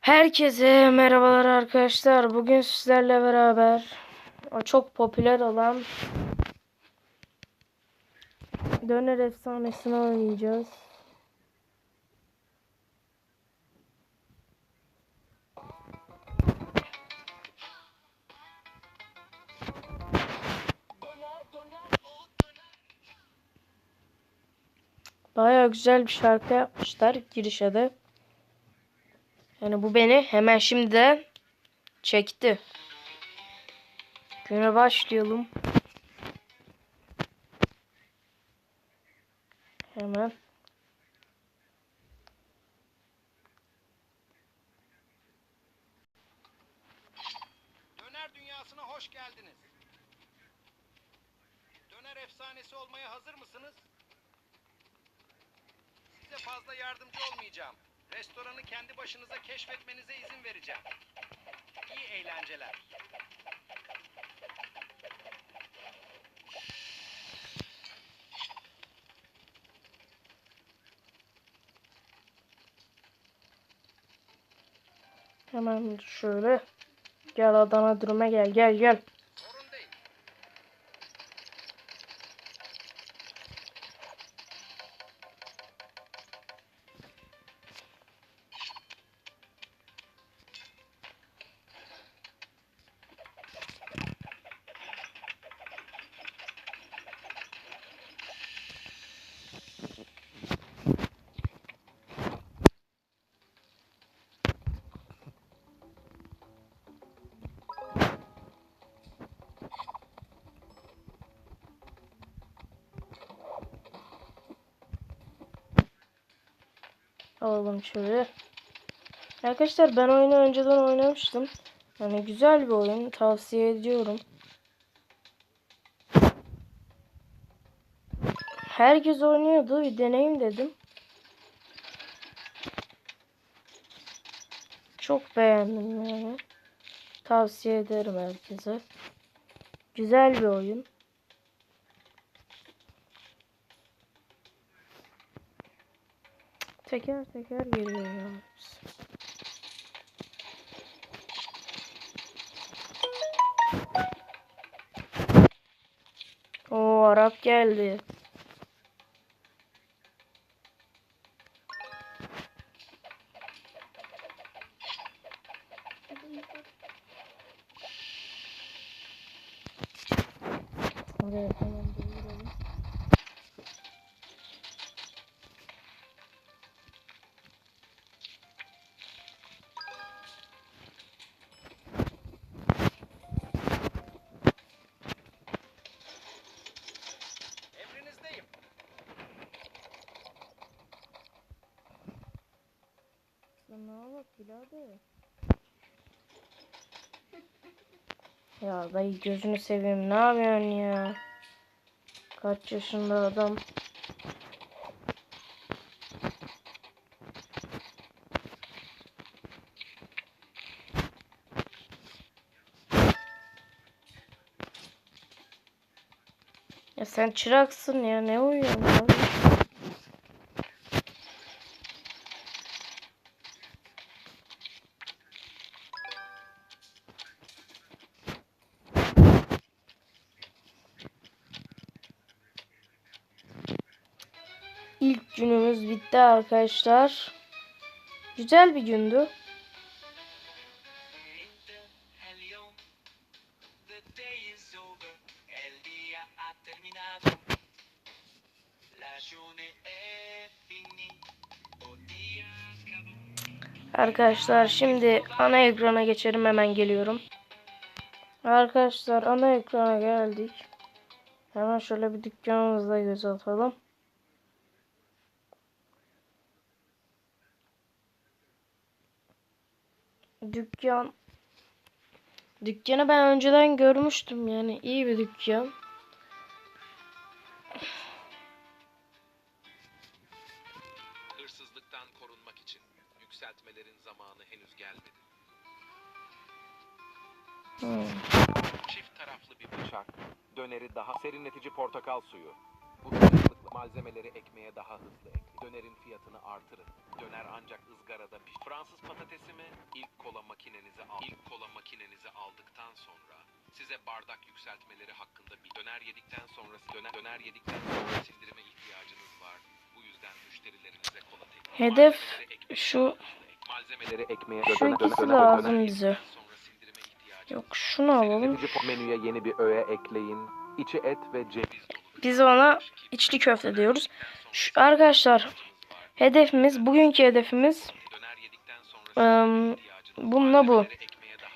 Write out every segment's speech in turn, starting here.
Herkese merhabalar arkadaşlar. Bugün sizlerle beraber o çok popüler olan Döner efsanesini oynayacağız. Baya güzel bir şarkı yapmışlar girişe de. Yani bu beni hemen şimdiden çekti. Güne başlayalım. Hemen. Döner dünyasına hoş geldiniz. Döner efsanesi olmaya hazır mısınız? Size fazla yardımcı olmayacağım. Restoranı kendi başınıza keşfetmenize izin vereceğim. İyi eğlenceler. Hemen şöyle. Gel Adana duruma gel gel gel. Alalım şöyle. Arkadaşlar ben oyunu önceden oynamıştım. Yani güzel bir oyun. Tavsiye ediyorum. Herkes oynuyordu. Bir deneyim dedim. Çok beğendim yani. Tavsiye ederim herkese. Güzel bir oyun. Teker teker geliyor ya. Oo Arap geldi. Evet, hemen Sana bak birader. Ya dayı gözünü seveyim ne yapıyorsun ya? Kaç yaşında adam? Ya sen çıraksın ya ne uyuyorsun? İlk günümüz bitti arkadaşlar. Güzel bir gündü. Arkadaşlar şimdi ana ekrana geçerim hemen geliyorum. Arkadaşlar ana ekrana geldik. Hemen şöyle bir dükkanımızda göz atalım. Dükkan Dükkanı ben önceden görmüştüm yani iyi bir dükkan. Hırsızlıktan korunmak için yükseltmelerin zamanı henüz gelmedi. Hmm. Çift taraflı bir bıçak, döneri daha serinletici portakal suyu. Bu Malzemeleri ekmeğe daha hızlı ekleyin. Dönerin fiyatını artırın. Döner ancak ızgarada piş. Fransız patatesi mi? İlk kola makinenizi al. İlk kola makinenizi aldıktan sonra size bardak yükseltmeleri hakkında bir döner yedikten sonra döner, döner yedikten sonra sindirime ihtiyacınız var. Bu yüzden müşterilerinize kola teklif. Hedef şu Malzemeleri ekmeğe şu döner- ikisi döner- lazım döner bize. Yok şunu alalım. Menüye yeni bir öğe ekleyin. İçi et ve ceviz dolu. Biz ona içli köfte diyoruz. Şu, arkadaşlar hedefimiz bugünkü hedefimiz ım, bununla bu.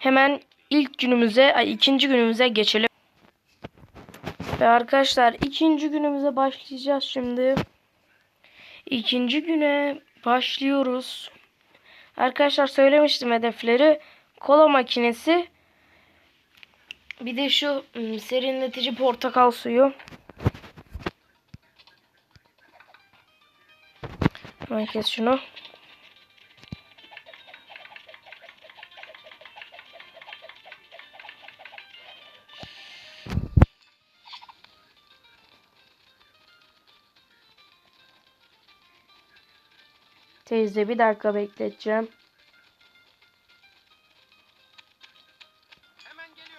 Hemen ilk günümüze, ay, ikinci günümüze geçelim. Ve arkadaşlar ikinci günümüze başlayacağız şimdi. İkinci güne başlıyoruz. Arkadaşlar söylemiştim hedefleri. Kola makinesi. Bir de şu ım, serinletici portakal suyu. Hemen kes şunu. Teyze bir dakika bekleteceğim.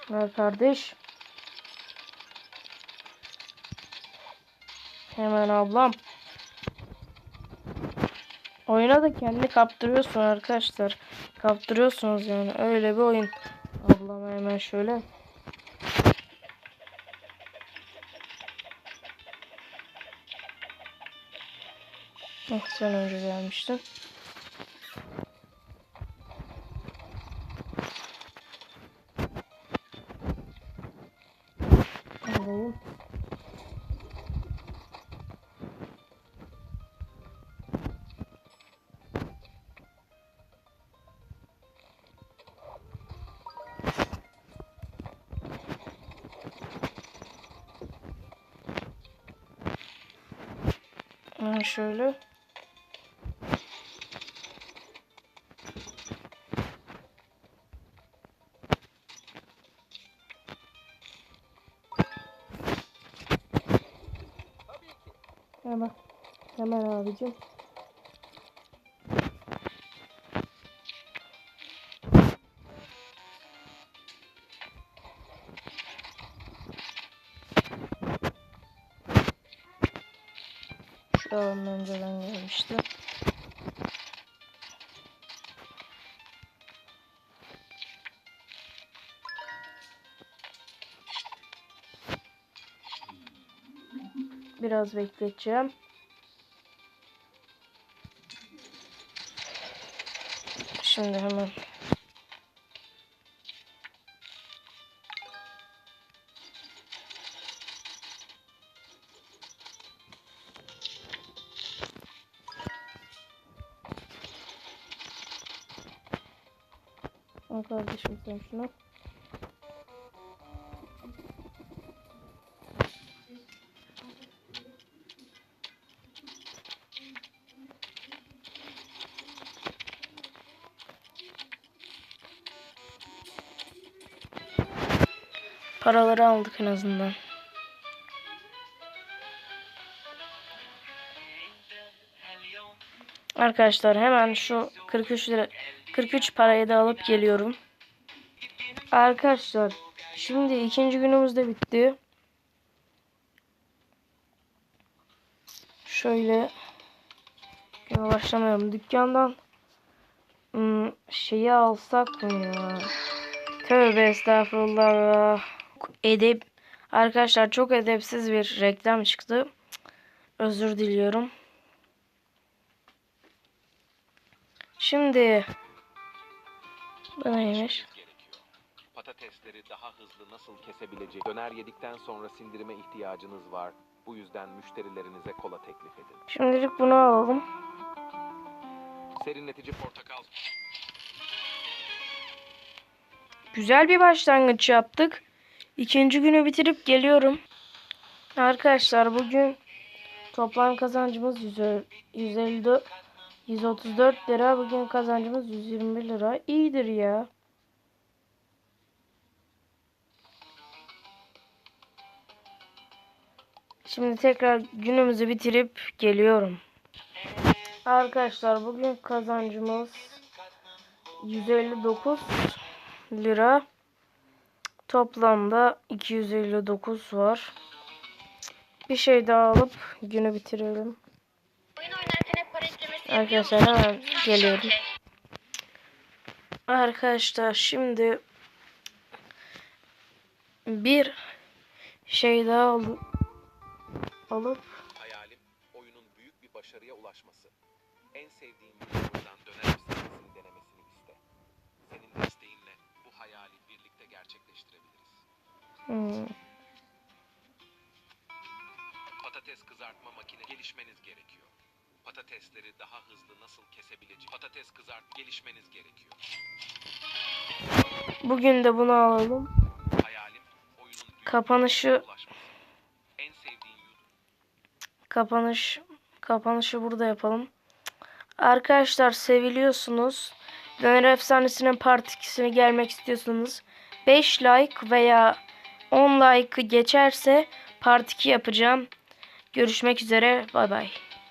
Ver kardeş. Hemen ablam. Oyuna da kendi kaptırıyorsun arkadaşlar. Kaptırıyorsunuz yani. Öyle bir oyun. Ablam hemen şöyle. Oh, sen önce gelmiştin. Ha, şöyle. Hemen. Hemen abicim. Şu an önceden gelmişti. Biraz bekleteceğim. Şimdi hemen. Al kardeşim sen şunu. Paraları aldık en azından. Arkadaşlar hemen şu 43 lira 43 parayı da alıp geliyorum. Arkadaşlar şimdi ikinci günümüz de bitti. Şöyle başlamayalım. Dükkandan hmm, şeyi alsak mı ya? Tövbe estağfurullah. Edep arkadaşlar çok edepsiz bir reklam çıktı. Özür diliyorum. Şimdi bu neymiş? Patatesleri daha hızlı nasıl kesebilecek? Döner yedikten sonra sindirime ihtiyacınız var. Bu yüzden müşterilerinize kola teklif edin. Şimdilik bunu alalım. Serinletici portakal Güzel bir başlangıç yaptık. İkinci günü bitirip geliyorum. Arkadaşlar bugün toplam kazancımız 100 154 134 lira. Bugün kazancımız 121 lira. İyidir ya. Şimdi tekrar günümüzü bitirip geliyorum. Arkadaşlar bugün kazancımız 159 lira. Toplamda 259 var. Bir şey daha alıp günü bitirelim. Arkadaşlar hemen geliyorum. Arkadaşlar şimdi bir şey daha alıp alıp Hayalim oyunun büyük bir başarıya ulaşması. En sevdiğin YouTuber'dan döner efsanesini denemesini iste. Senin desteğinle bu hayali birlikte gerçekleştirebiliriz. hmm, Patates kızartma makine gelişmeniz gerekiyor. Patatesleri daha hızlı nasıl kesebilecek? Patates kızart gelişmeniz gerekiyor. bugün de bunu alalım. Hayalim oyunun Kapanışı-. En sevdiğin Kapanış kapanışı burada yapalım. Arkadaşlar seviliyorsunuz. Döner Efsanesi'nin part 2'sini gelmek istiyorsanız 5 like veya 10 like geçerse part 2 yapacağım. Görüşmek üzere. Bay bay.